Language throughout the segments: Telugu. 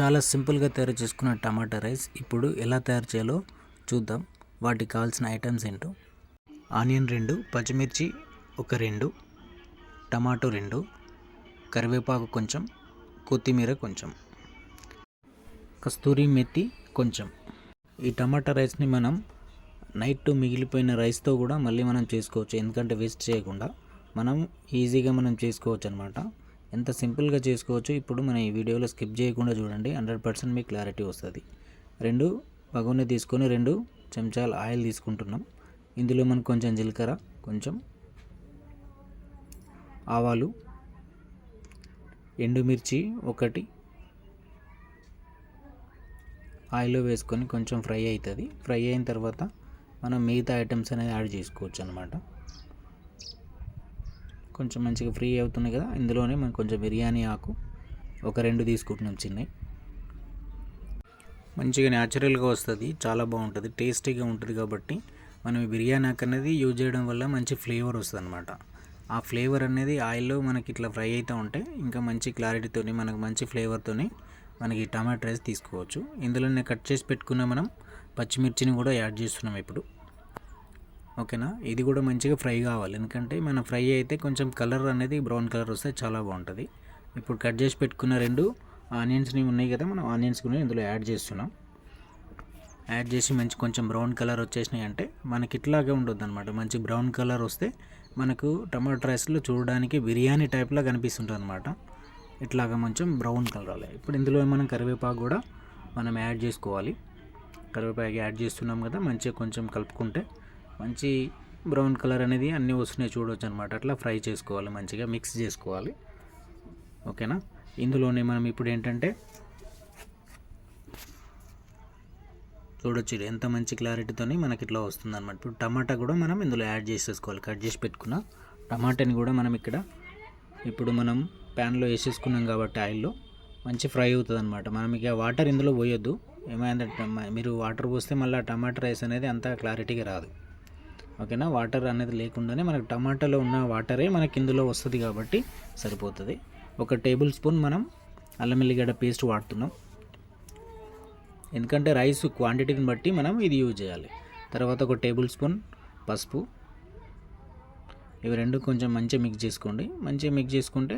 చాలా సింపుల్గా తయారు చేసుకున్న టమాటా రైస్ ఇప్పుడు ఎలా తయారు చేయాలో చూద్దాం. వాటికి కావాల్సిన ఐటమ్స్ ఏంటో. ఆనియన్ రెండు పచ్చిమిర్చి ఒక రెండు టమాటో రెండు కరివేపాకు కొంచెం కొత్తిమీర కొంచెం కస్తూరి మెత్తి కొంచెం. ఈ టమాటా రైస్ని మనం నైట్ మిగిలిపోయిన రైస్తో కూడా మళ్ళీ మనం చేసుకోవచ్చు. ఎందుకంటే వేస్ట్ చేయకుండా మనం ఈజీగా మనం చేసుకోవచ్చు అనమాట ఎంత సింపుల్గా చేసుకోవచ్చు ఇప్పుడు మనం ఈ వీడియోలో స్కిప్ చేయకుండా చూడండి. హండ్రెడ్ పర్సెంట్ మీకు క్లారిటీ వస్తుంది. రెండు బగోని తీసుకొని రెండు చెంచాలు ఆయిల్ తీసుకుంటున్నాం. ఇందులో మనకు కొంచెం జీలకర్ర కొంచెం ఆవాలు ఎండుమిర్చి ఒకటి ఆయిల్లో వేసుకొని కొంచెం ఫ్రై అవుతుంది. ఫ్రై అయిన తర్వాత మనం మిగతా ఐటమ్స్ అనేది యాడ్ చేసుకోవచ్చు అనమాట కొంచెం మంచిగా ఫ్రీ అవుతుంది కదా ఇందులోనే మనం కొంచెం బిర్యానీ ఆకు ఒక రెండు తీసుకుంటున్నాం చిన్నవి మంచిగా న్యాచురల్గా వస్తుంది చాలా బాగుంటుంది టేస్టీగా ఉంటుంది కాబట్టి మనం ఈ బిర్యానీ ఆకు అనేది యూజ్ చేయడం వల్ల మంచి ఫ్లేవర్ వస్తుంది అనమాట ఆ ఫ్లేవర్ అనేది ఆయిల్లో మనకి ఇట్లా ఫ్రై అవుతూ ఉంటే ఇంకా మంచి క్లారిటీతోని మనకు మంచి ఫ్లేవర్తోని మనకి టమాటో రైస్ తీసుకోవచ్చు. ఇందులోనే కట్ చేసి పెట్టుకున్న మనం పచ్చిమిర్చిని కూడా యాడ్ చేస్తున్నాం ఇప్పుడు. ఓకేనా? ఇది కూడా మంచిగా ఫ్రై కావాలి. ఎందుకంటే మన ఫ్రై అయితే కొంచెం కలర్ అనేది బ్రౌన్ కలర్ వస్తే చాలా బాగుంటుంది. ఇప్పుడు కట్ చేసి పెట్టుకున్న రెండు ఆనియన్స్ని ఉన్నాయి కదా మనం ఆనియన్స్ కూడా ఇందులో యాడ్ చేస్తున్నాం. యాడ్ చేసి మంచి కొంచెం బ్రౌన్ కలర్ వచ్చేసినాయి అంటే మనకి ఇట్లాగే ఉండొద్దు అనమాట మంచి బ్రౌన్ కలర్ వస్తే మనకు టమాటో రైస్లో చూడడానికి బిర్యానీ టైప్లో కనిపిస్తుంటుంది అనమాట ఇట్లాగా కొంచెం బ్రౌన్ కలర్ ఇప్పుడు ఇందులో మనం కరివేపాకు కూడా మనం యాడ్ చేసుకోవాలి. కరివేపాకు యాడ్ చేస్తున్నాం కదా మంచిగా కొంచెం కలుపుకుంటే మంచి బ్రౌన్ కలర్ అనేది అన్నీ వస్తున్నాయి చూడవచ్చు అనమాట అట్లా ఫ్రై చేసుకోవాలి మంచిగా మిక్స్ చేసుకోవాలి. ఓకేనా? ఇందులోనే మనం ఇప్పుడు ఏంటంటే చూడొచ్చు ఎంత మంచి క్లారిటీతో మనకి ఇట్లా వస్తుంది అనమాట ఇప్పుడు టమాటా కూడా మనం ఇందులో యాడ్ చేసేసుకోవాలి కట్ చేసి పెట్టుకున్న టమాటాని కూడా మనం ఇక్కడ ఇప్పుడు మనం ప్యాన్లో వేసేసుకున్నాం కాబట్టి ఆయిల్లో మంచి ఫ్రై అవుతుంది అనమాట మనం ఇక వాటర్ ఇందులో పోయొద్దు. ఏమైందంటే మీరు వాటర్ పోస్తే మళ్ళీ టమాటా రైస్ అనేది అంత క్లారిటీగా రాదు. ఓకేనా? వాటర్ అనేది లేకుండానే మనకు టమాటాలో ఉన్న వాటరే మనకి ఇందులో వస్తుంది కాబట్టి సరిపోతుంది. ఒక టేబుల్ స్పూన్ మనం అల్లం ఎల్లిగడ్డ పేస్ట్ వాడుతున్నాం. ఎందుకంటే రైస్ క్వాంటిటీని బట్టి మనం ఇది యూజ్ చేయాలి. తర్వాత ఒక టేబుల్ స్పూన్ పసుపు. ఇవి రెండు కొంచెం మంచిగా మిక్స్ చేసుకోండి. మంచిగా మిక్స్ చేసుకుంటే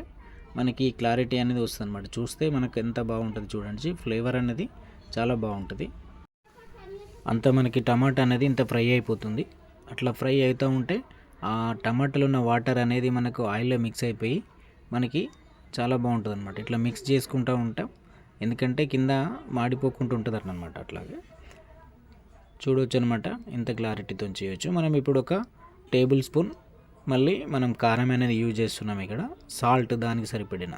మనకి క్లారిటీ అనేది వస్తుంది అనమాట చూస్తే మనకు ఎంత బాగుంటుంది చూడండి. ఫ్లేవర్ అనేది చాలా బాగుంటుంది. అంత మనకి టమాటా అనేది ఇంత ఫ్రై అయిపోతుంది. అట్లా ఫ్రై అవుతూ ఉంటే ఆ టమాటాలు ఉన్న వాటర్ అనేది మనకు ఆయిల్లో మిక్స్ అయిపోయి మనకి చాలా బాగుంటుంది అనమాట ఇట్లా మిక్స్ చేసుకుంటూ ఉంటాం. ఎందుకంటే కింద మాడిపోకుండా ఉంటుంది అనమాట అట్లాగే. చూడవచ్చు అనమాట ఇంత క్లారిటీతో చేయొచ్చు. మనం ఇప్పుడు ఒక టేబుల్ స్పూన్ మళ్ళీ మనం కారం అనేది యూజ్ చేస్తున్నాం ఇక్కడ. సాల్ట్ దానికి సరిపడిన.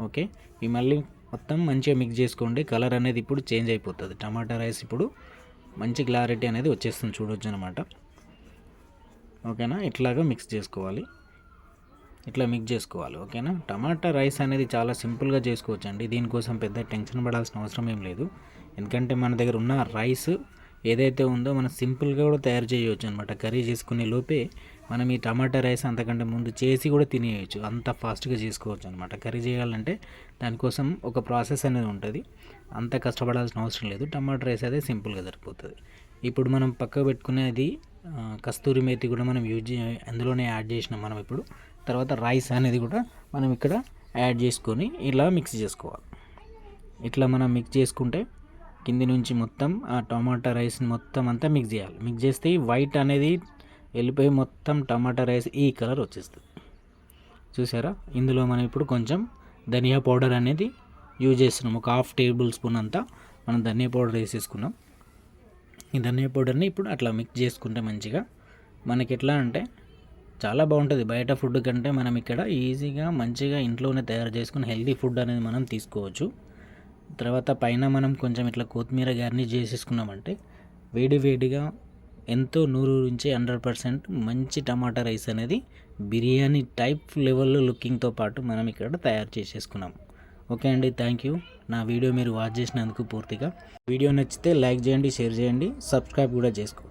ఓకే? ఈ మళ్ళీ మొత్తం మంచిగా మిక్స్ చేసుకోండి. కలర్ అనేది ఇప్పుడు చేంజ్ అయిపోతుంది. టమాటా రైస్ ఇప్పుడు మంచి క్లారిటీ అనేది వచ్చేస్తుంది చూడవచ్చు అనమాట ఓకేనా? ఇట్లాగా మిక్స్ చేసుకోవాలి. ఇట్లా మిక్స్ చేసుకోవాలి ఓకేనా? టమాటా రైస్ అనేది చాలా సింపుల్గా చేసుకోవచ్చు అండి దీనికోసం పెద్ద టెన్షన్ పడాల్సిన అవసరం ఏం లేదు. ఎందుకంటే మన దగ్గర ఉన్న రైస్ ఏదైతే ఉందో మనం సింపుల్గా కూడా తయారు చేయవచ్చు అనమాట కర్రీ చేసుకునే లోపే మనం ఈ టమాటా రైస్ అంతకంటే ముందు చేసి కూడా తినేయచ్చు. అంత ఫాస్ట్గా చేసుకోవచ్చు అనమాట కర్రీ చేయాలంటే దానికోసం ఒక ప్రాసెస్ అనేది ఉంటుంది. అంత కష్టపడాల్సిన అవసరం లేదు. టమాటా రైస్ అయితే సింపుల్గా సరిపోతుంది. ఇప్పుడు మనం పక్క పెట్టుకునేది కస్తూరి మేతి కూడా మనం యూజ్ అందులోనే యాడ్ చేసినాం మనం ఇప్పుడు. తర్వాత రైస్ అనేది కూడా మనం ఇక్కడ యాడ్ చేసుకొని ఇలా మిక్స్ చేసుకోవాలి. ఇట్లా మనం మిక్స్ చేసుకుంటే కింది నుంచి మొత్తం ఆ టమాటా రైస్ని మొత్తం అంతా మిక్స్ చేయాలి. మిక్స్ చేస్తే వైట్ అనేది వెళ్ళిపోయి మొత్తం టమాటా రైస్ ఈ కలర్ వచ్చేస్తుంది. చూసారా? ఇందులో మనం ఇప్పుడు కొంచెం ధనియా పౌడర్ అనేది యూజ్ చేస్తున్నాం. ఒక హాఫ్ టేబుల్ స్పూన్ అంతా మనం ధనియా పౌడర్ వేసేసుకున్నాం. ఈ ధనియా పౌడర్ని ఇప్పుడు అట్లా మిక్స్ చేసుకుంటే మంచిగా. మనకి ఎట్లా అంటే చాలా బాగుంటుంది. బయట ఫుడ్ కంటే మనం ఇక్కడ ఈజీగా మంచిగా ఇంట్లోనే తయారు చేసుకుని హెల్తీ ఫుడ్ అనేది మనం తీసుకోవచ్చు. తర్వాత పైన మనం కొంచెం ఇట్లా కొత్తిమీర గార్నిష్ చేసేసుకున్నామంటే వేడి వేడిగా ఎంతో నూరు నుంచి హండ్రెడ్ పర్సెంట్ మంచి టమాటా రైస్ అనేది బిర్యానీ టైప్ లెవెల్లో లుకింగ్తో పాటు మనం ఇక్కడ తయారు చేసేసుకున్నాం. ఓకే అండి థ్యాంక్ యూ నా వీడియో మీరు వాచ్ చేసినందుకు పూర్తిగా. వీడియో నచ్చితే లైక్ చేయండి షేర్ చేయండి సబ్స్క్రైబ్ కూడా చేసుకో.